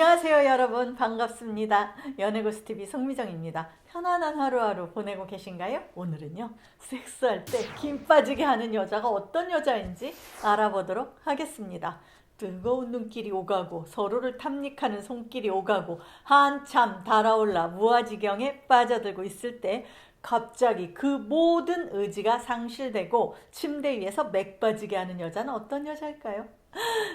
안녕하세요 여러분 반갑습니다 연애고스TV 송미정입니다 편안한 하루하루 보내고 계신가요? 오늘은요 섹스할 때 김 빠지게 하는 여자가 어떤 여자인지 알아보도록 하겠습니다 뜨거운 눈길이 오가고 서로를 탐닉하는 손길이 오가고 한참 달아올라 무아지경에 빠져들고 있을 때 갑자기 그 모든 의지가 상실되고 침대 위에서 맥 빠지게 하는 여자는 어떤 여자일까요?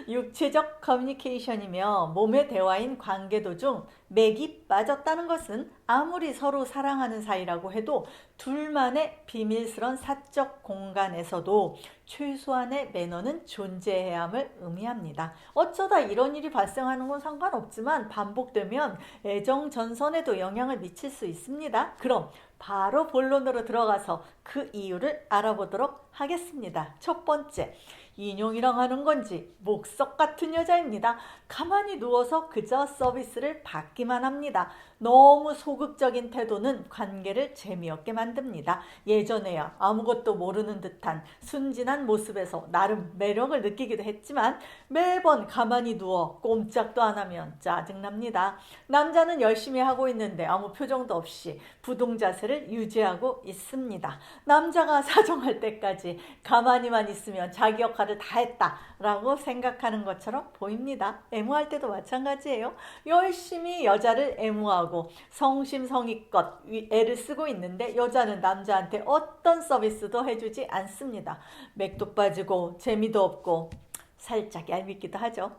육체적 커뮤니케이션이며 몸의 대화인 관계 도중 맥이 빠졌다는 것은 아무리 서로 사랑하는 사이라고 해도 둘만의 비밀스런 사적 공간에서도 최소한의 매너는 존재해야 함을 의미합니다. 어쩌다 이런 일이 발생하는 건 상관없지만 반복되면 애정 전선에도 영향을 미칠 수 있습니다. 그럼 바로 본론으로 들어가서 그 이유를 알아보도록 하겠습니다. 첫 번째, 인용이랑 하는 건지 목석 같은 여자입니다. 가만히 누워서 그저 서비스를 받기만 합니다. 너무 소극적인 태도는 관계를 재미없게 만듭니다. 예전에야 아무것도 모르는 듯한 순진한 모습에서 나름 매력을 느끼기도 했지만 매번 가만히 누워 꼼짝도 안 하면 짜증납니다. 남자는 열심히 하고 있는데 아무 표정도 없이 부동 자세를 유지하고 있습니다. 남자가 사정할 때까지 가만히만 있으면 자기 역할 을 다 했다라고 생각하는 것처럼 보입니다. 애무할 때도 마찬가지예요. 열심히 여자를 애무하고 성심성의껏 애를 쓰고 있는데 여자는 남자한테 어떤 서비스도 해주지 않습니다. 맥도 빠지고 재미도 없고 살짝 얄밉기도 하죠.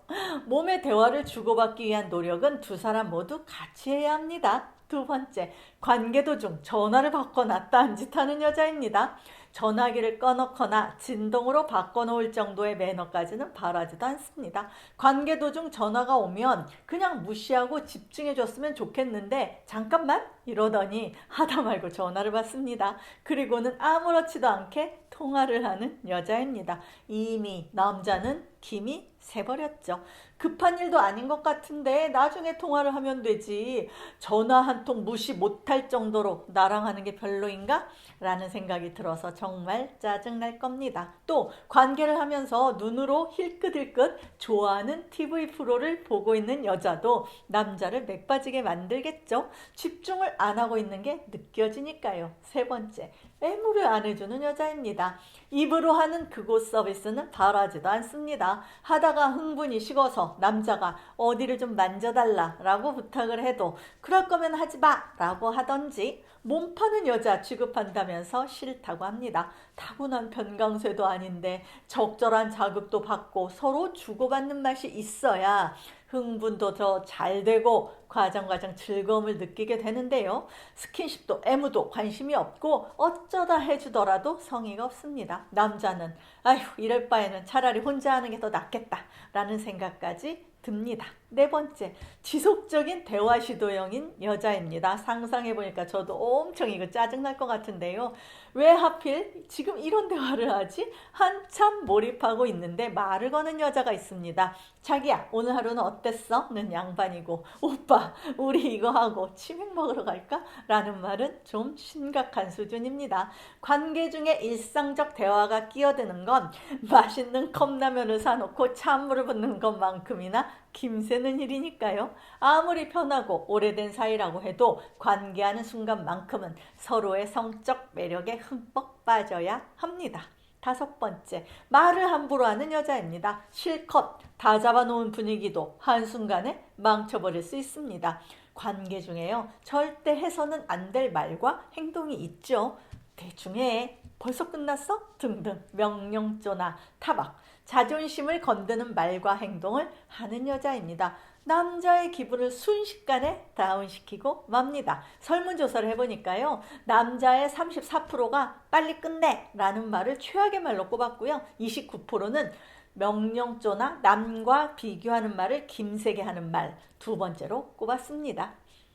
몸의 대화를 주고받기 위한 노력은 두 사람 모두 같이 해야 합니다. 두 번째, 관계 도중 전화를 받거나 딴짓하는 여자입니다. 전화기를 꺼놓거나 진동으로 바꿔놓을 정도의 매너까지는 바라지도 않습니다. 관계 도중 전화가 오면 그냥 무시하고 집중해줬으면 좋겠는데 잠깐만 이러더니 하다 말고 전화를 받습니다. 그리고는 아무렇지도 않게 통화를 하는 여자입니다. 이미 남자는 김이 새버렸죠. 급한 일도 아닌 것 같은데 나중에 통화를 하면 되지. 전화 한 통 무시 못할 정도로 나랑 하는 게 별로인가? 라는 생각이 들어서 정말 짜증날 겁니다. 또 관계를 하면서 눈으로 힐끗힐끗 좋아하는 TV 프로를 보고 있는 여자도 남자를 맥 빠지게 만들겠죠. 집중을 안 하고 있는 게 느껴지니까요. 세 번째, 애무를 안 해주는 여자입니다. 입으로 하는 그곳 서비스는 바라지도 않습니다. 하다가 흥분이 식어서 남자가 어디를 좀 만져달라 라고 부탁을 해도 그럴 거면 하지 마 라고 하던지 몸 파는 여자 취급한다면서 싫다고 합니다. 타고난 편강쇠도 아닌데 적절한 자극도 받고 서로 주고받는 맛이 있어야 흥분도 더 잘 되고 과정과정 즐거움을 느끼게 되는데요. 스킨십도 애무도 관심이 없고 어쩌다 해주더라도 성의가 없습니다. 남자는 아휴 이럴 바에는 차라리 혼자 하는 게 더 낫겠다 라는 생각까지 듭니다. 네 번째, 지속적인 대화 시도형인 여자입니다. 상상해보니까 저도 엄청 이거 짜증날 것 같은데요. 왜 하필 지금 이런 대화를 하지? 한참 몰입하고 있는데 말을 거는 여자가 있습니다. 자기야, 오늘 하루는 어땠어? 는 양반이고, 오빠, 우리 이거 하고 치맥 먹으러 갈까? 라는 말은 좀 심각한 수준입니다. 관계 중에 일상적 대화가 끼어드는 건 맛있는 컵라면을 사놓고 찬물을 붓는 것만큼이나 김새는 일이니까요. 아무리 편하고 오래된 사이라고 해도 관계하는 순간만큼은 서로의 성적 매력에 흠뻑 빠져야 합니다. 다섯 번째, 말을 함부로 하는 여자입니다. 실컷 다 잡아놓은 분위기도 한순간에 망쳐버릴 수 있습니다. 관계 중에요. 절대 해서는 안 될 말과 행동이 있죠. 대충 해. 벌써 끝났어? 등등 명령조나 타박, 자존심을 건드는 말과 행동을 하는 여자입니다. 남자의 기분을 순식간에 다운시키고 맙니다. 설문조사를 해보니까요. 남자의 34%가 빨리 끝내 라는 말을 최악의 말로 꼽았고요. 29%는 명령조나 남과 비교하는 말을 김세게 하는 말 두 번째로 꼽았습니다.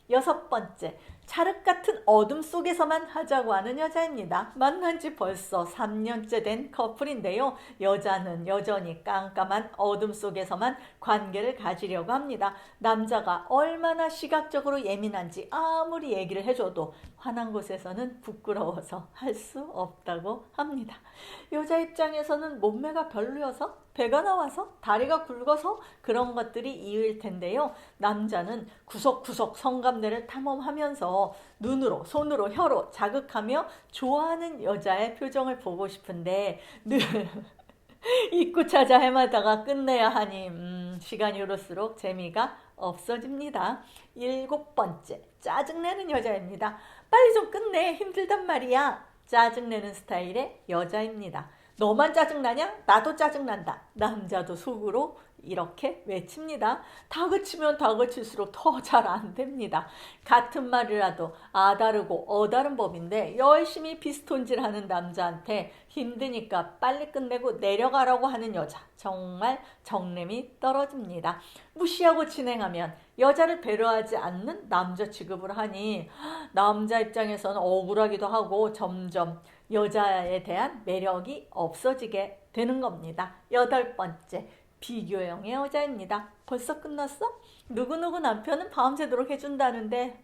여섯 번째, 찰흙 같은 어둠 속에서만 하자고 하는 여자입니다. 만난 지 벌써 3년째 된 커플인데요. 여자는 여전히 깜깜한 어둠 속에서만 관계를 가지려고 합니다. 남자가 얼마나 시각적으로 예민한지 아무리 얘기를 해줘도 화난 곳에서는 부끄러워서 할 수 없다고 합니다. 여자 입장에서는 몸매가 별로여서 배가 나와서 다리가 굵어서 그런 것들이 이유일 텐데요. 남자는 구석구석 성감대를 탐험하면서 눈으로, 손으로, 혀로 자극하며 좋아하는 여자의 표정을 보고 싶은데 늘 입구 찾아 헤매다가 끝내야 하니 음, 시간이 흐를수록 재미가 없어집니다. 일곱 번째, 짜증내는 여자입니다. 빨리 좀 끝내, 힘들단 말이야. 짜증내는 스타일의 여자입니다. 너만 짜증나냐? 나도 짜증난다. 남자도 속으로 이렇게 외칩니다. 다그치면 다그칠수록 더 잘 안 됩니다. 같은 말이라도 아다르고 어다른 법인데 열심히 비스톤질 하는 남자한테 힘드니까 빨리 끝내고 내려가라고 하는 여자. 정말 정냄이 떨어집니다. 무시하고 진행하면 여자를 배려하지 않는 남자 취급을 하니 남자 입장에서는 억울하기도 하고 점점 여자에 대한 매력이 없어지게 되는 겁니다. 여덟 번째, 비교형의 여자입니다. 벌써 끝났어? 누구누구 남편은 밤새도록 해준다는데,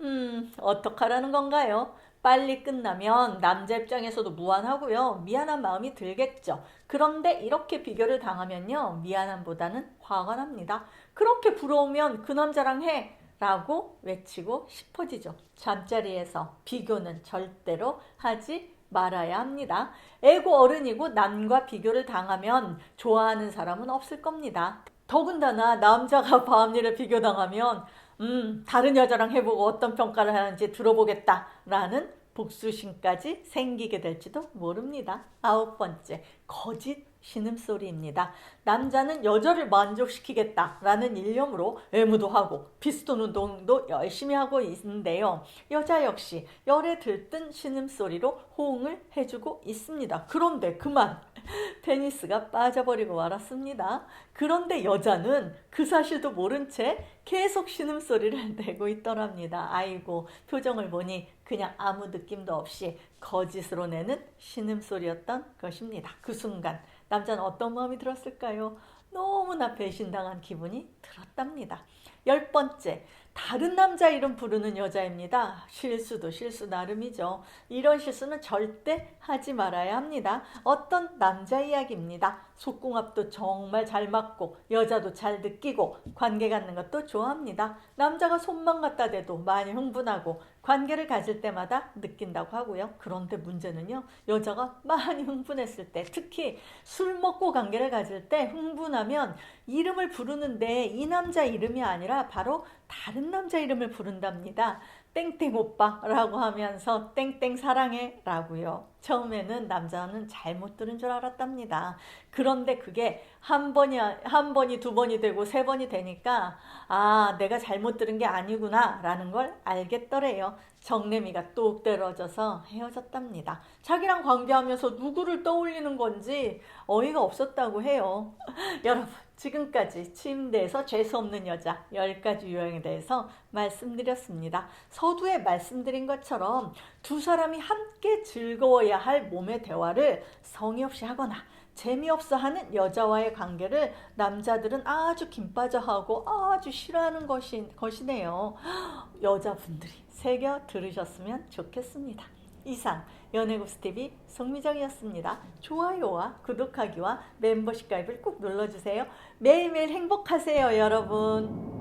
음, 어떡하라는 건가요? 빨리 끝나면 남자 입장에서도 무안하고요. 미안한 마음이 들겠죠. 그런데 이렇게 비교를 당하면요. 미안함보다는 화가 납니다. 그렇게 부러우면 그 남자랑 해! 라고 외치고 싶어지죠. 잠자리에서 비교는 절대로 하지 말아야 합니다. 애고 어른이고 남과 비교를 당하면 좋아하는 사람은 없을 겁니다. 더군다나 남자가 밤일에 비교당하면 음, 다른 여자랑 해보고 어떤 평가를 하는지 들어보겠다라는 복수심까지 생기게 될지도 모릅니다. 아홉 번째, 거짓 신음소리입니다. 남자는 여자를 만족시키겠다라는 일념으로 애무도 하고 피스톤 운동도 열심히 하고 있는데요. 여자 역시 열에 들뜬 신음소리로 호응을 해주고 있습니다. 그런데 그만 페니스가 빠져버리고 말았습니다. 그런데 여자는 그 사실도 모른 채 계속 신음소리를 내고 있더랍니다. 아이고 표정을 보니 그냥 아무 느낌도 없이 거짓으로 내는 신음소리였던 것입니다. 그 순간 남자는 어떤 마음이 들었을까요? 너무나 배신당한 기분이 들었답니다. 열 번째, 다른 남자 이름 부르는 여자입니다. 실수도 실수 나름이죠. 이런 실수는 절대 하지 말아야 합니다. 어떤 남자 이야기입니다. 속궁합도 정말 잘 맞고 여자도 잘 느끼고 관계 갖는 것도 좋아합니다. 남자가 손만 갖다 대도 많이 흥분하고 관계를 가질 때마다 느낀다고 하고요. 그런데 문제는요. 여자가 많이 흥분했을 때 특히 술 먹고 관계를 가질 때 흥분하면 이름을 부르는데 이 남자 이름이 아니라 바로 다른 남자 이름을 부른답니다. 땡땡 오빠라고 하면서 땡땡 사랑해 라고요. 처음에는 남자는 잘못 들은 줄 알았답니다. 그런데 그게 한 번이, 한 번이 두 번이 되고 세 번이 되니까 아, 내가 잘못 들은 게 아니구나 라는 걸 알겠더래요. 정내미가 뚝 떨어져서 헤어졌답니다. 자기랑 관계하면서 누구를 떠올리는 건지 어이가 없었다고 해요. 여러분, 지금까지 침대에서 재수없는 여자 10가지 유형에 대해서 말씀드렸습니다. 서두에 말씀드린 것처럼 두 사람이 함께 즐거워야 할 몸의 대화를 성의 없이 하거나 재미없어 하는 여자와의 관계를 남자들은 아주 김빠져하고 아주 싫어하는 것이, 것이네요. 여자분들이 새겨 들으셨으면 좋겠습니다. 이상 연애고스TV 송미정이었습니다. 좋아요와 구독하기와 멤버십 가입을 꼭 눌러주세요. 매일매일 행복하세요 여러분.